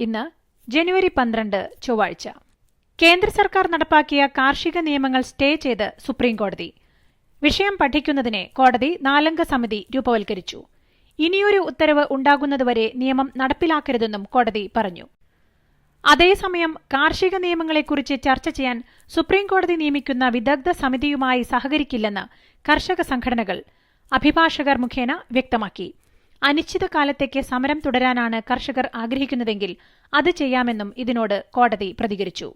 ഇന്ന് ജനുവരി പന്ത്രണ്ട് ചൊവ്വാഴ്ച. കേന്ദ്ര സർക്കാർ നടപ്പാക്കിയ കാർഷിക നിയമങ്ങൾ സ്റ്റേ ചെയ്ത് സുപ്രീംകോടതി. വിഷയം പഠിക്കുന്നതിനെ കോടതി നാലംഗ സമിതി രൂപവൽക്കരിച്ചു. ഇനിയൊരു ഉത്തരവ് ഉണ്ടാകുന്നതുവരെ നിയമം നടപ്പിലാക്കരുതെന്നും കോടതി പറഞ്ഞു. അതേസമയം കാർഷിക നിയമങ്ങളെക്കുറിച്ച് ചർച്ച ചെയ്യാൻ സുപ്രീംകോടതി നിയമിക്കുന്ന വിദഗ്ധ സമിതിയുമായി സഹകരിക്കില്ലെന്ന് കർഷക സംഘടനകൾ അഭിഭാഷകർ മുഖേന വ്യക്തമാക്കി. അനിശ്ചിതകാലത്തേക്ക് സമരം തുടരാനാണ് കർഷകർ ആഗ്രഹിക്കുന്നതെങ്കിൽ അത് ചെയ്യാമെന്നും ഇതിനോട് കോടതി പ്രതികരിച്ചു.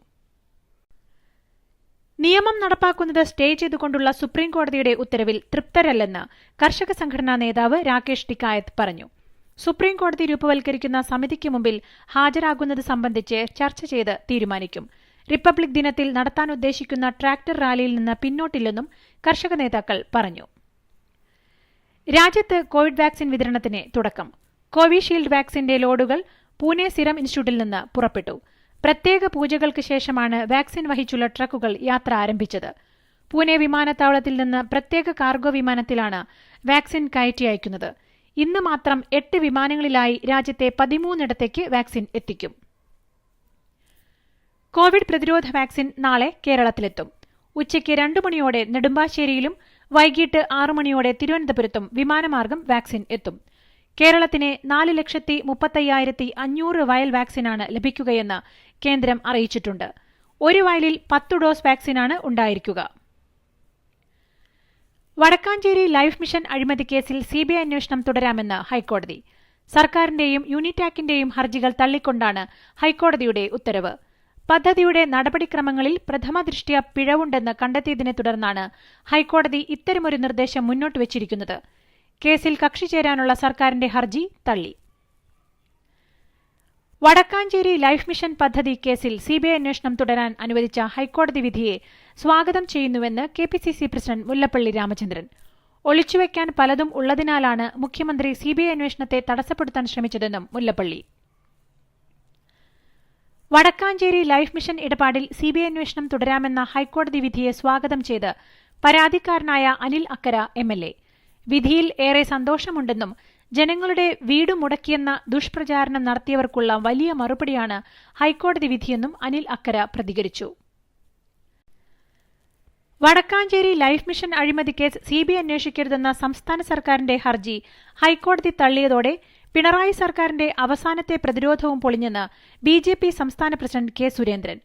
നിയമം നടപ്പാക്കുന്നത് സ്റ്റേ ചെയ്തുകൊണ്ടുള്ള സുപ്രീം കോടതിയുടെ ഉത്തരവിൽ തൃപ്തരല്ലെന്ന് കർഷക സംഘടനാ നേതാവ് രാകേഷ് ടിക്കായത്ത് പറഞ്ഞു. സുപ്രീം കോടതി രൂപവൽക്കരിക്കുന്ന സമിതിക്ക് മുമ്പിൽ ഹാജരാകുന്നത് സംബന്ധിച്ച് ചർച്ച ചെയ്ത് തീരുമാനിക്കും. റിപ്പബ്ലിക് ദിനത്തിൽ നടത്താൻ ഉദ്ദേശിക്കുന്ന ട്രാക്ടർ റാലിയിൽ നിന്ന് പിന്നോട്ടില്ലെന്നും കർഷക നേതാക്കൾ പറഞ്ഞു. രാജ്യത്ത് കോവിഡ് വാക്സിൻ വിതരണത്തിന് തുടക്കം. കോവിഷീൽഡ് വാക്സിന്റെ ലോഡുകൾ പൂനെ സിറം ഇൻസ്റ്റിറ്റ്യൂട്ടിൽ നിന്ന് പുറപ്പെട്ടു. പ്രത്യേക പൂജകൾക്ക് ശേഷമാണ് വാക്സിൻ വഹിച്ചുള്ള ട്രക്കുകൾ യാത്ര ആരംഭിച്ചത്. പൂനെ വിമാനത്താവളത്തിൽ നിന്ന് പ്രത്യേക കാർഗോ വിമാനത്തിലാണ് വാക്സിൻ കയറ്റി അയക്കുന്നത്. ഇന്ന് മാത്രം എട്ട് വിമാനങ്ങളിലായി രാജ്യത്തെ പതിമൂന്നിടത്തേക്ക് വാക്സിൻ എത്തിക്കും. കോവിഡ് പ്രതിരോധ വാക്സിൻ നാളെ കേരളത്തിലെത്തും. ഉച്ചയ്ക്ക് രണ്ടു മണിയോടെ നെടുമ്പാശ്ശേരിയിലും വൈകിട്ട് ആറു മണിയോടെ തിരുവനന്തപുരത്തും വിമാനമാർഗം വാക്സിൻ എത്തും. കേരളത്തിന് നാല് ലക്ഷത്തി മുപ്പത്തയ്യായിരത്തി അഞ്ഞൂറ് വയൽ വാക്സിനാണ് ലഭിക്കുകയെന്ന് കേന്ദ്രം അറിയിച്ചിട്ടുണ്ട്. ഒരു വയലിൽ പത്തു ഡോസ് വാക്സിനാണ് ഉണ്ടായിരിക്കുക. വടക്കാഞ്ചേരി ലൈഫ് മിഷൻ അഴിമതി കേസിൽ സിബിഐ അന്വേഷണം തുടരാമെന്ന് ഹൈക്കോടതി. സർക്കാരിന്റെയും യൂണിറ്റാക്കിന്റെയും ഹർജികൾ തള്ളിക്കൊണ്ടാണ് ഹൈക്കോടതിയുടെ ഉത്തരവ്. പദ്ധതിയുടെ നടപടിക്രമങ്ങളിൽ പ്രഥമ ദൃഷ്ട്യ പിഴവുണ്ടെന്ന് കണ്ടെത്തിയതിനെ തുടർന്നാണ് ഹൈക്കോടതി ഇത്തരമൊരു നിർദ്ദേശം മുന്നോട്ട് വച്ചിരിക്കുന്നത്. കേസിൽ കക്ഷി ചേരാനുള്ള സർക്കാരിന്റെ ഹർജി തള്ളി. വടക്കാഞ്ചേരി ലൈഫ് മിഷൻ പദ്ധതി കേസിൽ സിബിഐ അന്വേഷണം തുടരാൻ അനുവദിച്ച ഹൈക്കോടതി വിധിയെ സ്വാഗതം ചെയ്യുന്നുവെന്ന് K P C C president Mullappally Ramachandran. ഒളിച്ചുവെക്കാൻ പലതും ഉള്ളതിനാലാണ് മുഖ്യമന്ത്രി സിബിഐ അന്വേഷണത്തെ തടസ്സപ്പെടുത്താൻ ശ്രമിച്ചതെന്നും മുല്ലപ്പള്ളി. വടക്കാഞ്ചേരി ലൈഫ് മിഷൻ ഇടപാടിൽ സിബിഐ അന്വേഷണം തുടരാമെന്ന ഹൈക്കോടതി വിധിയെ സ്വാഗതം ചെയ്ത് പരാതിക്കാരനായ Anil Akkara M L A. വിധിയിൽ ഏറെ സന്തോഷമുണ്ടെന്നും ജനങ്ങളുടെ വീട് മുടക്കിയെന്ന ദുഷ്പ്രചാരണം നടത്തിയവർക്കുള്ള വലിയ മറുപടിയാണ് ഹൈക്കോടതി വിധിയെന്നും അനിൽ അക്കര പ്രതികരിച്ചു. വടക്കാഞ്ചേരി ലൈഫ് മിഷൻ അഴിമതി കേസ് സിബിഐ അന്വേഷിക്കരുതെന്ന സംസ്ഥാന സർക്കാരിന്റെ ഹർജി ഹൈക്കോടതി തള്ളിയതോടെ പിണറായി സർക്കാരിന്റെ അവസാനത്തെ പ്രതിരോധവും പൊളിഞ്ഞെന്ന് ബി ജെ പി സംസ്ഥാന പ്രസിഡന്റ് കെ സുരേന്ദ്രൻ.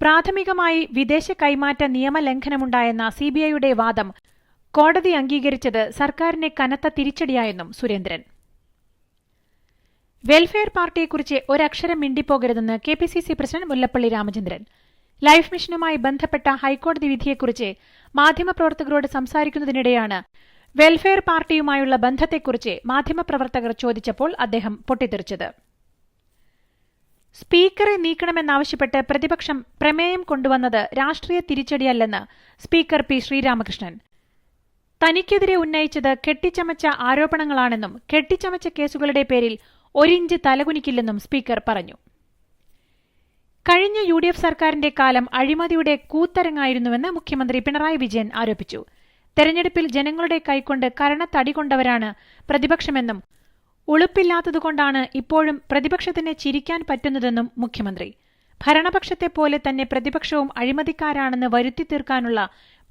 പ്രാഥമികമായി വിദേശ കൈമാറ്റ നിയമലംഘനമുണ്ടായെന്ന ഐയുടെ വാദം കോടതി അംഗീകരിച്ചത് സർക്കാരിനെ കനത്ത തിരിച്ചടിയായെന്നും സുരേന്ദ്രൻ. വെൽഫെയർ പാർട്ടിയെക്കുറിച്ച് ഒരക്ഷരം മിണ്ടിപ്പോകരുതെന്ന് K P C C president Mullappally Ramachandran. Life മിഷനുമായി ബന്ധപ്പെട്ട ഹൈക്കോടതി വിധിയെക്കുറിച്ച് മാധ്യമപ്രവർത്തകരോട് സംസാരിക്കുന്നതിനിടെയാണ് വെൽഫെയർ പാർട്ടിയുമായുള്ള ബന്ധത്തെക്കുറിച്ച് മാധ്യമപ്രവർത്തകർ ചോദിച്ചപ്പോൾ അദ്ദേഹം പൊട്ടിത്തെറിച്ചത്. സ്പീക്കറെ നീക്കണമെന്നാവശ്യപ്പെട്ട് പ്രതിപക്ഷം പ്രമേയം കൊണ്ടുവന്നത് രാഷ്ട്രീയ തിരിച്ചടിയല്ലെന്ന് സ്പീക്കർ പി ശ്രീരാമകൃഷ്ണൻ. തനിക്കെതിരെ ഉന്നയിച്ചത് കെട്ടിച്ചമച്ച ആരോപണങ്ങളാണെന്നും കെട്ടിച്ചമച്ച കേസുകളുടെ പേരിൽ ഒരിഞ്ച് തലകുനിക്കില്ലെന്നും സ്പീക്കർ പറഞ്ഞു. കഴിഞ്ഞ യു സർക്കാരിന്റെ കാലം അഴിമതിയുടെ കൂത്തരങ്ങായിരുന്നുവെന്ന് മുഖ്യമന്ത്രി പിണറായി വിജയൻ ആരോപിച്ചു. തെരഞ്ഞെടുപ്പിൽ ജനങ്ങളുടെ കൈക്കൊണ്ട് കരണത്തടി കൊണ്ടവരാണ് പ്രതിപക്ഷമെന്നും ഉളുപ്പില്ലാത്തതുകൊണ്ടാണ് ഇപ്പോഴും പ്രതിപക്ഷത്തിന് ചിരിക്കാൻ പറ്റുന്നതെന്നും മുഖ്യമന്ത്രി. ഭരണപക്ഷത്തെ പോലെ തന്നെ പ്രതിപക്ഷവും അഴിമതിക്കാരാണെന്ന് വരുത്തി തീർക്കാനുള്ള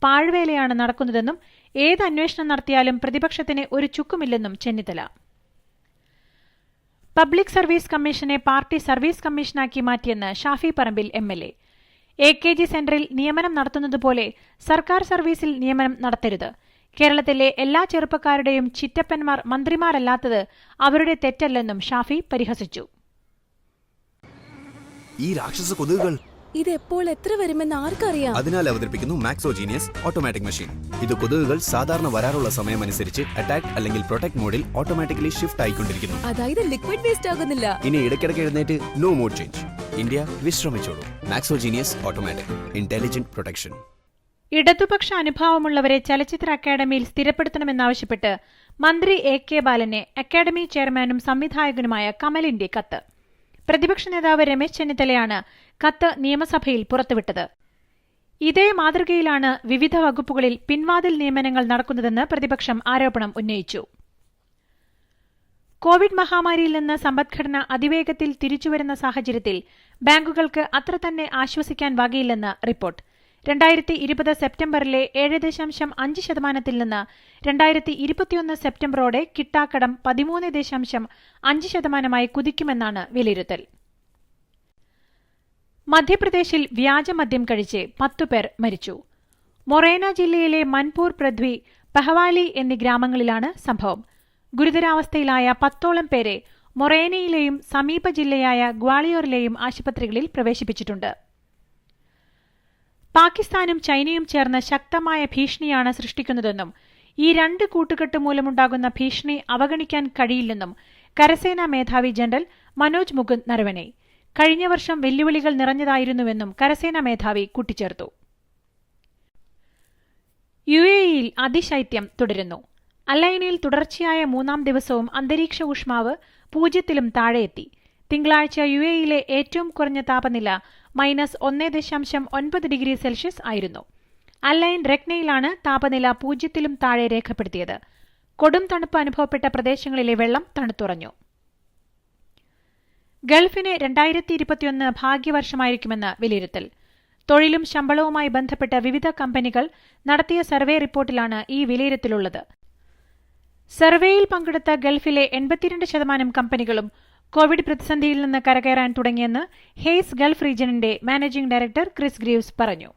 പാഴ്വേലയാണ് നടക്കുന്നതെന്നും ഏത് അന്വേഷണം നടത്തിയാലും പ്രതിപക്ഷത്തിന് ഒരു ചുക്കുമില്ലെന്നും ചെന്നിത്തല. പബ്ലിക് സർവീസ് കമ്മീഷനെ പാർട്ടി സർവീസ് കമ്മീഷനാക്കി മാറ്റിയെന്ന് Shafi Parambil M L A. A K G സെന്ററിൽ നിയമനം നടത്തുന്നതുപോലെ സർക്കാർ സർവീസിൽ നിയമനം നടത്തരുത്. കേരളത്തിലെ എല്ലാ ചെറുപ്പക്കാരുടെയും ചിറ്റപ്പന്മാർ മന്ത്രിമാരല്ലാത്തത് അവരുടെ തെറ്റല്ലെന്നും ഷാഫി പരിഹസിച്ചു. ഈ രാക്ഷസ കൊതുകുകൾ ഇത് എപ്പോൾ എത്ര വരുമെന്ന് ആർക്കറിയാം? അതിനാൽ അവതരിപ്പിക്കുന്നു മാക്സോജീനിയസ് ഓട്ടോമാറ്റിക് മെഷീൻ ഇത് കൊതുകുകൾ സാധാരണ വരാറുള്ള സമയമനുസരിച്ച് അറ്റാക്ക് അല്ലെങ്കിൽ പ്രൊട്ടക്ട് മോഡിൽ ഓട്ടോമാറ്റിക്കലി ഷിഫ്റ്റ് ആയിക്കൊണ്ടിരിക്കുന്നു. അതായത് ലിക്വിഡ് വേസ്റ്റ് ആകുന്നില്ല. ഇനി ഇടയ്ക്കിടയ്ക്ക് എഴുന്നേറ്റ് no mode change India വിശ്രമിച്ചോളൂ. Maxo Genius automatic intelligent protection ഇടതുപക്ഷ അനുഭാവമുള്ളവരെ ചലച്ചിത്ര അക്കാദമിയിൽ സ്ഥിരപ്പെടുത്തണമെന്നാവശ്യപ്പെട്ട് മന്ത്രി എ കെ ബാലനെ അക്കാദമി ചെയർമാനും സംവിധായകനുമായ കമലിന്റെ കത്ത്. പ്രതിപക്ഷ നേതാവ് രമേശ് ചെന്നിത്തലയാണ് കത്ത് നിയമസഭയിൽ പുറത്തുവിട്ടത്. ഇതേ മാതൃകയിലാണ് വിവിധ വകുപ്പുകളിൽ പിൻവാതിൽ നിയമനങ്ങൾ നടക്കുന്നതെന്ന് പ്രതിപക്ഷം ആരോപണം ഉന്നയിച്ചു. കോവിഡ് മഹാമാരിയിൽ നിന്ന് സമ്പദ്ഘടന അതിവേഗത്തിൽ തിരിച്ചുവരുന്ന സാഹചര്യത്തിൽ ബാങ്കുകൾക്ക് അത്ര തന്നെ ആശ്വസിക്കാൻ വകയില്ലെന്ന് റിപ്പോർട്ട്. രണ്ടായിരത്തി ഇരുപത് സെപ്റ്റംബറിലെ ഏഴ് ദശാംശം അഞ്ച് ശതമാനത്തിൽ നിന്ന് രണ്ടായിരത്തി ഇരുപത്തിയൊന്ന് സെപ്റ്റംബറോടെ കിട്ടാക്കടം പതിമൂന്ന് ദശാംശം അഞ്ച് ശതമാനമായി കുതിക്കുമെന്നാണ് വിലയിരുത്തൽ. മധ്യപ്രദേശിൽ വ്യാജമദ്യം കഴിച്ച് പത്തുപേർ മരിച്ചു. മൊറേന ജില്ലയിലെ മൻപൂർ പൃഥ്വി പഹവാലി എന്നീ ഗ്രാമങ്ങളിലാണ് സംഭവം. ഗുരുതരാവസ്ഥയിലായ പത്തോളം പേരെ മൊറേനയിലെയും സമീപ ജില്ലയായ ഗ്വാളിയോറിലെയും ആശുപത്രികളിൽ പ്രവേശിപ്പിച്ചിട്ടുണ്ട്. പാകിസ്ഥാനും ചൈനയും ചേർന്ന് ശക്തമായ ഭീഷണിയാണ് സൃഷ്ടിക്കുന്നതെന്നും ഈ രണ്ട് കൂട്ടുകെട്ട് മൂലമുണ്ടാകുന്ന ഭീഷണി അവഗണിക്കാൻ കഴിയില്ലെന്നും കരസേനാ മേധാവി ജനറൽ മനോജ് മുകുന്ദ് നരവനെ കഴിഞ്ഞ വർഷം വെല്ലുവിളികൾ നിറഞ്ഞതായിരുന്നുവെന്നും കരസേനാ മേധാവി കൂട്ടിച്ചേർത്തു. യു എയിൽ അതിശൈത്യം തുടരുന്നു. അലൈനയിൽ തുടർച്ചയായ മൂന്നാം ദിവസവും അന്തരീക്ഷ ഊഷ്മാവ് പൂജ്യത്തിലും താഴെയെത്തി തിങ്കളാഴ്ച യു എയിലെ ഏറ്റവും കുറഞ്ഞ താപനില മൈനസ് ഒന്ന് ദശാംശം ഒൻപത് ഡിഗ്രി സെൽഷ്യസ് ആയിരുന്നു. അല്ലൈൻ രക്നയിലാണ് താപനില പൂജ്യത്തിലും താഴെ രേഖപ്പെടുത്തിയത്. കൊടും തണുപ്പ് അനുഭവപ്പെട്ട പ്രദേശങ്ങളിലെ വെള്ളം തണുത്തുറഞ്ഞു. ഗൾഫിന് രണ്ടായിരത്തി ഇരുപത്തിയൊന്ന് ഭാഗ്യവർഷമായിരിക്കുമെന്ന് വിലയിരുത്തൽ. തൊഴിലും ശമ്പളവുമായി ബന്ധപ്പെട്ട വിവിധ കമ്പനികൾ നടത്തിയ സർവേ റിപ്പോർട്ടിലാണ് ഈ വിലയിരുത്തലുള്ളത്. സർവേയിൽ പങ്കെടുത്ത ഗൾഫിലെ എൺപത്തിരണ്ട് ശതമാനം കമ്പനികളും കോവിഡ് പ്രതിസന്ധിയിൽ നിന്ന് കരകയറാൻ തുടങ്ങിയെന്ന് ഹെയ്സ് ഗൾഫ് റീജിയണിന്റെ മാനേജിംഗ് ഡയറക്ടർ ക്രിസ് ഗ്രീവ്സ് പറഞ്ഞു.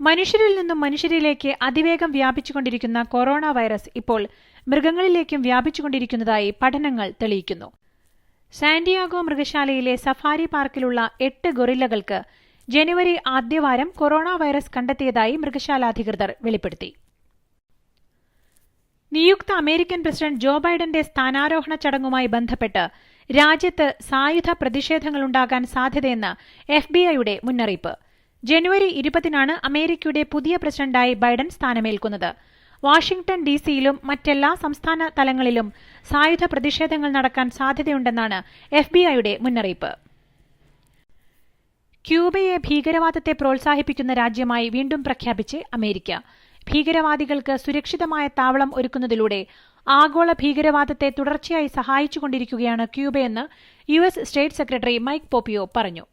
മനുഷ്യരിൽ നിന്നും മനുഷ്യരിലേക്ക് അതിവേഗം വ്യാപിച്ചുകൊണ്ടിരിക്കുന്ന കൊറോണ വൈറസ് ഇപ്പോൾ മൃഗങ്ങളിലേക്കും വ്യാപിച്ചുകൊണ്ടിരിക്കുന്നതായി പഠനങ്ങൾ തെളിയിക്കുന്നു. സാന്റിയാഗോ മൃഗശാലയിലെ സഫാരി പാർക്കിലുള്ള എട്ട് ഗൊറില്ലകൾക്ക് ജനുവരി ആദ്യവാരം കൊറോണ വൈറസ് കണ്ടെത്തിയതായി മൃഗശാലാധികൃതർ വെളിപ്പെടുത്തി. നിയുക്ത അമേരിക്കൻ പ്രസിഡന്റ് ജോ ബൈഡന്റെ സ്ഥാനാരോഹണ ചടങ്ങുമായി ബന്ധപ്പെട്ട് രാജ്യത്ത് സായുധ പ്രതിഷേധങ്ങളുണ്ടാകാൻ സാധ്യതയെന്ന് എഫ് ബി ഐയുടെ മുന്നറിയിപ്പ്. ജനുവരി ഇരുപതിനാണ് അമേരിക്കയുടെ പുതിയ പ്രസിഡന്റായി ബൈഡൻ സ്ഥാനമേൽക്കുന്നത്. വാഷിംഗ്ടൺ ഡി സിയിലും മറ്റെല്ലാ സംസ്ഥാന തലങ്ങളിലും സായുധ പ്രതിഷേധങ്ങൾ നടക്കാൻ സാധ്യതയുണ്ടെന്നാണ് എഫ് ബി ഐയുടെ മുന്നറിയിപ്പ്. ക്യൂബയെ ഭീകരവാദത്തെ പ്രോത്സാഹിപ്പിക്കുന്ന രാജ്യമായി വീണ്ടും പ്രഖ്യാപിച്ച് അമേരിക്ക. ഭീകരവാദികൾക്ക് സുരക്ഷിതമായ താവളം ഒരുക്കുന്നതിലൂടെ ആഗോള ഭീകരവാദത്തെ തുടർച്ചയായി സഹായിച്ചുകൊണ്ടിരിക്കുകയാണ് ക്യൂബയെന്ന് U S state secretary Mike പോപ്പിയോ പറഞ്ഞു.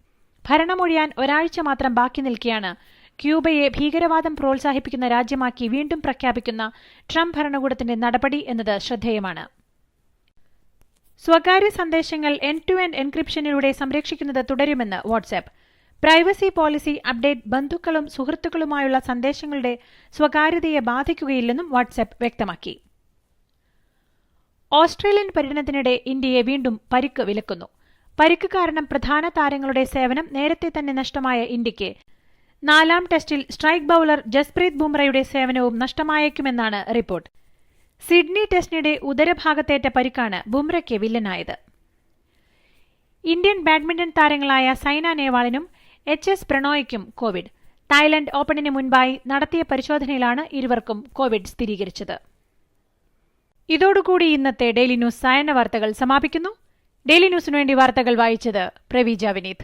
ഭരണമൊഴിയാൻ ഒരാഴ്ച മാത്രം ബാക്കി നിൽക്കെയാണ് ക്യൂബയെ ഭീകരവാദം പ്രോത്സാഹിപ്പിക്കുന്ന രാജ്യമാക്കി വീണ്ടും പ്രഖ്യാപിക്കുന്ന ട്രംപ് ഭരണകൂടത്തിന്റെ നടപടി എന്നത് ശ്രദ്ധേയമാണ്. സ്വകാര്യ സന്ദേശങ്ങൾ എൻ ടു എൻ എൻക്രിപ്ഷനിലൂടെ സംരക്ഷിക്കുന്നത് തുടരുമെന്ന് വാട്സ്ആപ്പ്. പ്രൈവസി പോളിസി അപ്ഡേറ്റ് ബന്ധുക്കളും സുഹൃത്തുക്കളുമായുള്ള സന്ദേശങ്ങളുടെ സ്വകാര്യതയെ ബാധിക്കുകയില്ലെന്നും വാട്സ്ആപ്പ് വ്യക്തമാക്കി. ഓസ്ട്രേലിയൻ പര്യടനത്തിനിടെ ഇന്ത്യയെ വീണ്ടും പരിക്ക് വിലക്കുന്നു. പരിക്ക് കാരണം പ്രധാന താരങ്ങളുടെ സേവനം നേരത്തെ തന്നെ നഷ്ടമായ ഇന്ത്യയ്ക്ക് നാലാം ടെസ്റ്റിൽ സ്ട്രൈക്ക് ബൌളർ ജസ്പ്രീത് ബുംറയുടെ സേവനവും നഷ്ടമായേക്കുമെന്നാണ് റിപ്പോർട്ട്. സിഡ്നി ടെസ്റ്റിനിടെ ഉദരഭാഗത്തേറ്റ പരിക്കാണ് ബുംറയ്ക്ക് വില്ലനായത്. ഇന്ത്യൻ ബാഡ്മിന്റൺ താരങ്ങളായ സൈന നേവാളിനും എച്ച് എസ് പ്രണോയ്ക്കും കോവിഡ്. തായ്ലൻഡ് ഓപ്പണിന് മുൻപായി നടത്തിയ പരിശോധനയിലാണ് ഇരുവർക്കും കോവിഡ് സ്ഥിരീകരിച്ചത്. ഇതോടുകൂടി ഇന്നത്തെ ഡെയിലി ന്യൂസ് സായന വാർത്തകൾ സമാപിക്കുന്നു. ഡെയിലി ന്യൂസിനു വേണ്ടി വാർത്തകൾ വായിച്ചത് Praveeja Vineeth.